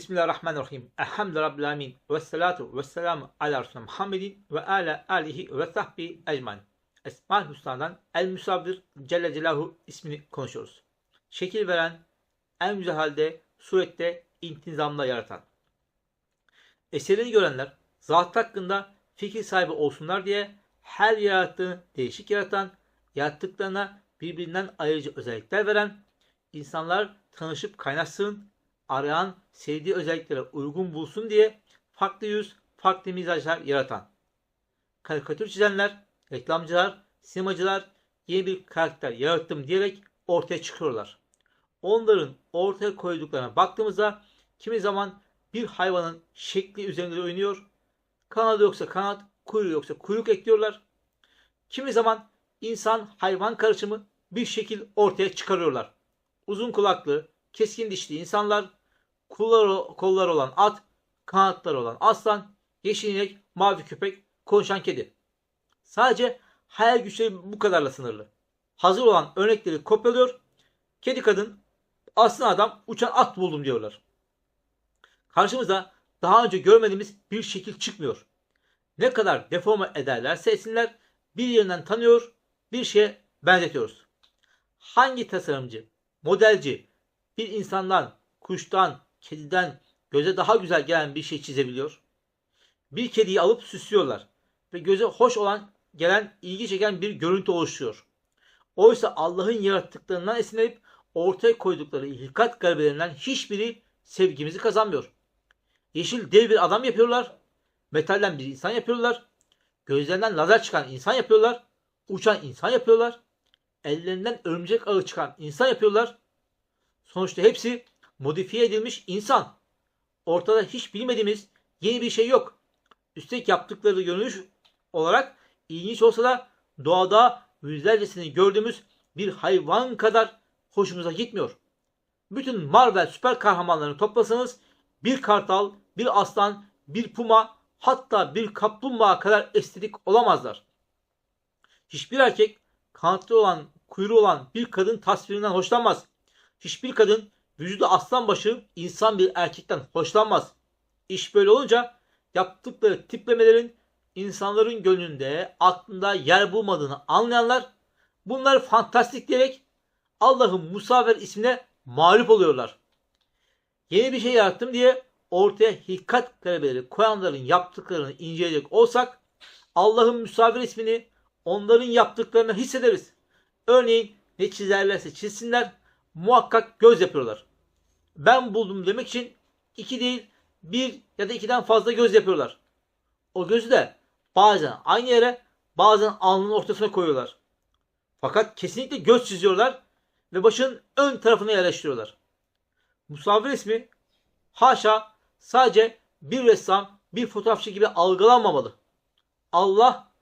Bismillahirrahmanirrahim. Elhamdülillahi Rabbil alemin. Ve salatu ve selamu ala Resulü Muhammedin ve ala alihi ve sahbihi ecmain. Esma-ül Hüsna'dan El Müsavvir Celle Celaluhu ismini konuşuyoruz. Şekil veren, en güzel halde, surette, intizamla yaratan. Eserini görenler, zat hakkında fikir sahibi olsunlar diye her yarattığını değişik yaratan, yarattıklarına birbirinden ayrıcı özellikler veren, insanlar tanışıp kaynaşsın, arayan sevdiği özelliklere uygun bulsun diye farklı yüz, farklı mizaçlar yaratan. Karikatür çizenler, reklamcılar, sinemacılar yeni bir karakter yarattım diyerek ortaya çıkıyorlar. Onların ortaya koyduklarına baktığımızda kimi zaman bir hayvanın şekli üzerinde oynuyor, kanadı yoksa kanat, kuyruğu yoksa kuyruk ekliyorlar. Kimi zaman insan hayvan karışımı bir şekil ortaya çıkarıyorlar. Uzun kulaklı, keskin dişli insanlar, kolları, kolları olan at, kanatları olan aslan, yeşil inek, mavi köpek, konuşan kedi. Sadece hayal güçleri bu kadarla sınırlı. Hazır olan örnekleri kopyalıyor. Kedi kadın, aslan adam, uçan at buldum diyorlar. Karşımıza daha önce görmediğimiz bir şekil çıkmıyor. Ne kadar deforme ederlerse etsinler bir yerinden tanıyor, bir şeye benzetiyoruz. Hangi tasarımcı, modelci bir insandan, kuştan, kediden göze daha güzel gelen bir şey çizebiliyor? Bir kediyi alıp süslüyorlar ve göze hoş olan, gelen, ilgi çeken bir görüntü oluşuyor. Oysa Allah'ın yarattıklarından esinlenip ortaya koydukları hilkat galibelerinden hiçbiri sevgimizi kazanmıyor. Yeşil dev bir adam yapıyorlar. Metalden bir insan yapıyorlar. Gözlerinden lazer çıkan insan yapıyorlar. Uçan insan yapıyorlar. Ellerinden örümcek ağı çıkan insan yapıyorlar. Sonuçta hepsi modifiye edilmiş insan. Ortada hiç bilmediğimiz yeni bir şey yok. Üstelik yaptıkları görünüş olarak ilginç olsa da doğada yüzlercesini gördüğümüz bir hayvan kadar hoşumuza gitmiyor. Bütün Marvel süper kahramanlarını toplasanız bir kartal, bir aslan, bir puma hatta bir kaplumbağa kadar estetik olamazlar. Hiçbir erkek kanatlı olan, kuyruğu olan bir kadın tasvirinden hoşlanmaz. Hiçbir kadın vücudu aslan başı insan bir erkekten hoşlanmaz. İş böyle olunca yaptıkları tiplemelerin insanların gönlünde, aklında yer bulmadığını anlayanlar bunları fantastik diyerek Allah'ın Musaver ismine mağlup oluyorlar. Yeni bir şey yarattım diye ortaya hikat talebeleri koyanların yaptıklarını inceleyecek olsak Allah'ın Musavir ismini onların yaptıklarını hissederiz. Örneğin ne çizerlerse çizsinler muhakkak göz yapıyorlar. Ben buldum demek için iki değil bir ya da ikiden fazla göz yapıyorlar. O gözü de bazen aynı yere bazen alnının ortasına koyuyorlar. Fakat kesinlikle göz çiziyorlar ve başın ön tarafına yerleştiriyorlar. Musavir ismi haşa sadece bir ressam bir fotoğrafçı gibi algılanmamalı. Allah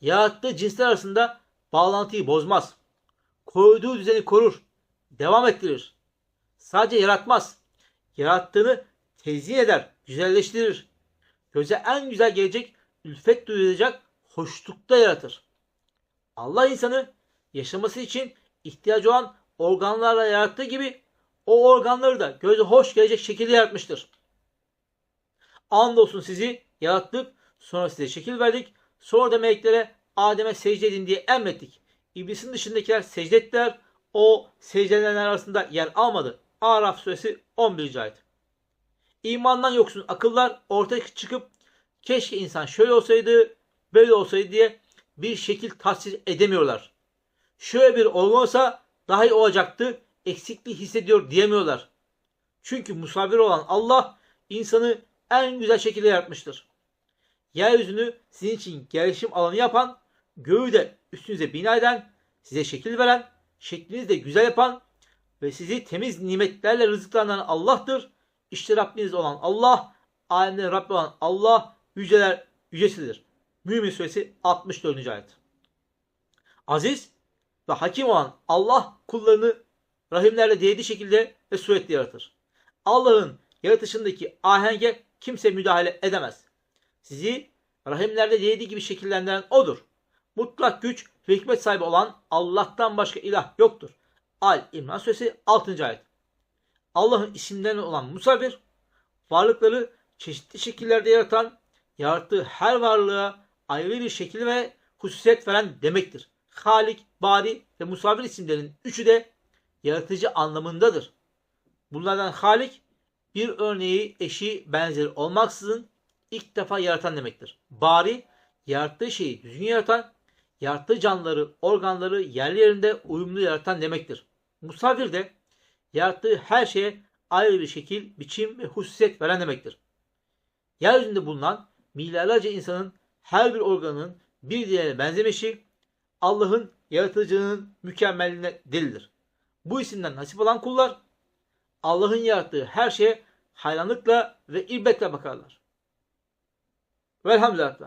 yarattığı cinsler arasında bağlantıyı bozmaz. Koyduğu düzeni korur. Devam ettirir. Sadece yaratmaz. Yarattığını tezyin eder, güzelleştirir. Göze en güzel gelecek, ülfet duyulacak hoşlukta yaratır. Allah insanı yaşaması için ihtiyacı olan organlarla yarattığı gibi o organları da göze hoş gelecek şekilde yaratmıştır. Andolsun sizi yarattık, sonra size şekil verdik, sonra da meleklere Adem'e secde edin diye emrettik. İblisin dışındakiler secde ettiler, o secdelenenler arasında yer almadı. Araf suresi 11. ayet. İmandan yoksun akıllar ortaya çıkıp keşke insan şöyle olsaydı, böyle olsaydı diye bir şekil tahsis edemiyorlar. Şöyle bir organ olsa daha iyi olacaktı, eksikliği hissediyor diyemiyorlar. Çünkü musavir olan Allah insanı en güzel şekilde yaratmıştır. Yeryüzünü sizin için gelişim alanı yapan, göğü de üstünüze bina eden, size şekil veren, şeklinizi de güzel yapan ve sizi temiz nimetlerle rızıklandıran Allah'tır. İşte Rabbiniz olan Allah, alemlerin Rabbi olan Allah yüceler yücesidir. Mümin suresi 64. ayet. Aziz ve hakim olan Allah kullarını rahimlerle dilediği şekilde ve suretle yaratır. Allah'ın yaratışındaki ahenge kimse müdahale edemez. Sizi rahimlerde dilediği gibi şekillendiren O'dur. Mutlak güç ve hikmet sahibi olan Allah'tan başka ilah yoktur. Al İmran suresi 6. ayet. Allah'ın isimlerinden olan musavir varlıkları çeşitli şekillerde yaratan, yarattığı her varlığa ayrı bir şekil ve hususiyet veren demektir. Halik, Bari ve Musavvir isimlerinin üçü de yaratıcı anlamındadır. Bunlardan Halik bir örneği eşi benzeri olmaksızın ilk defa yaratan demektir. Bari yarattığı şeyi düzgün yaratan, yarattığı canlıları, organları yerli yerinde uyumlu yaratan demektir. Musavvir de yarattığı her şeye ayrı bir şekil, biçim ve hususiyet veren demektir. Yeryüzünde bulunan milyarlarca insanın her bir organının bir diğerine benzemişi Allah'ın yaratıcılığının mükemmelliğine delildir. Bu isimden nasip olan kullar Allah'ın yarattığı her şeye hayranlıkla ve ilbetle bakarlar. Velhamdülillah.